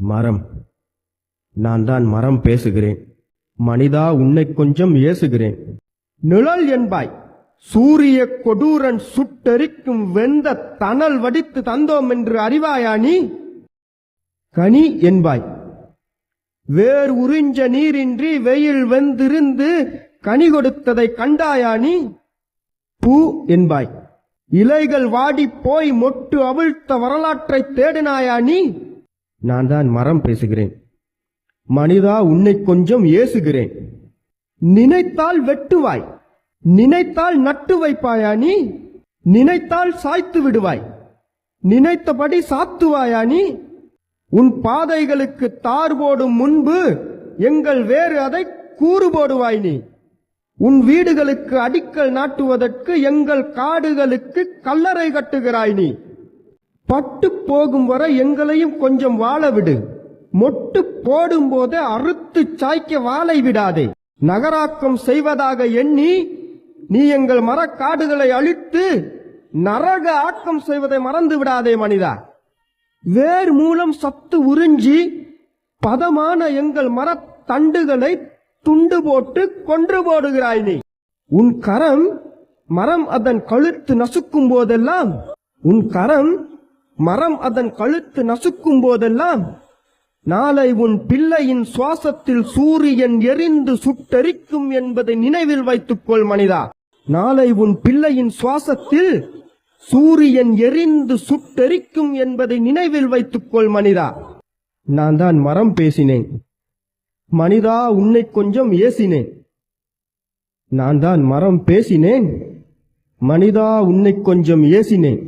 மரம். நான் தான் மரம் பேசுகிறேன். மனிதா உன்னை கொஞ்சம் ஏசுகிறேன். நிழல் என்பாய். சூரிய கொடூரன் சுட்டெரிக்கும் வெந்த தணல் வடித்து தந்தோம் என்று அறிவாயா நீ? கனி என்பாய். வேர் உறிஞ்ச நீரின்றி வெயில் வெந்திருந்து கனி கொடுத்ததை கண்டாயா நீ? பூ என்பாய். இலைகள் வாடிப் போய் மொட்டு அவிழ்த்த வரலாற்றை தேடினாயா நீ? நான் தான் மரம் பேசுகிறேன். மனிதா உன்னை கொஞ்சம் ஏசுகிறேன். நினைத்தால் வெட்டுவாய். நினைத்தால் நட்டு வைப்பாயா நீ? நினைத்தால் சாய்த்து விடுவாய். நினைத்தபடி சாத்துவாயா நீ? உன் பாதைகளுக்கு தார் போடும் முன்பு எங்கள் வேறு அதை கூறு போடுவாய் நீ. உன் வீடுகளுக்கு அடிக்கல் நாட்டுவதற்கு எங்கள் காடுகளுக்கு கல்லறை கட்டுகிறாய் நீ. பட்டு போகும் வரை எங்களையும் கொஞ்சம் வாழ விடு. மொட்டு போடும் போது அறுத்து சாய்க்க வாழை விடாதே. நகராக்கம் செய்வதாக எண்ணி நீ எங்கள் மரக்காடுகளை அழித்து நரக ஆக்கம் செய்வதை மறந்து விடாதே மனிதா. வேர் மூலம் சத்து உறிஞ்சி பதமான எங்கள் மரத்தண்டுகளை துண்டு போட்டு கொன்று போடுகிறாய் நீ. உன் கரம் மரம் அதன் கழுத்து நசுக்கும் போதெல்லாம் உன் கரம் மரம் அதன் கழுத்து நசுக்கும் போதெல்லாம் நாளை உன் பிள்ளையின் சுவாசத்தில் சூரியன் எரிந்து சுட்டெரிக்கும் என்பதை நினைவில் வைத்துக்கொள் மனிதா. நாளை உன் பிள்ளையின் சுவாசத்தில் சூரியன் எரிந்து சுட்டெரிக்கும் என்பதை நினைவில் வைத்துக்கொள் மனிதா. நான் தான் மரம் பேசினேன். மனிதா உன்னை கொஞ்சம் ஏசினேன். நான் தான் மரம் பேசினேன். மனிதா உன்னை கொஞ்சம் ஏசினேன்.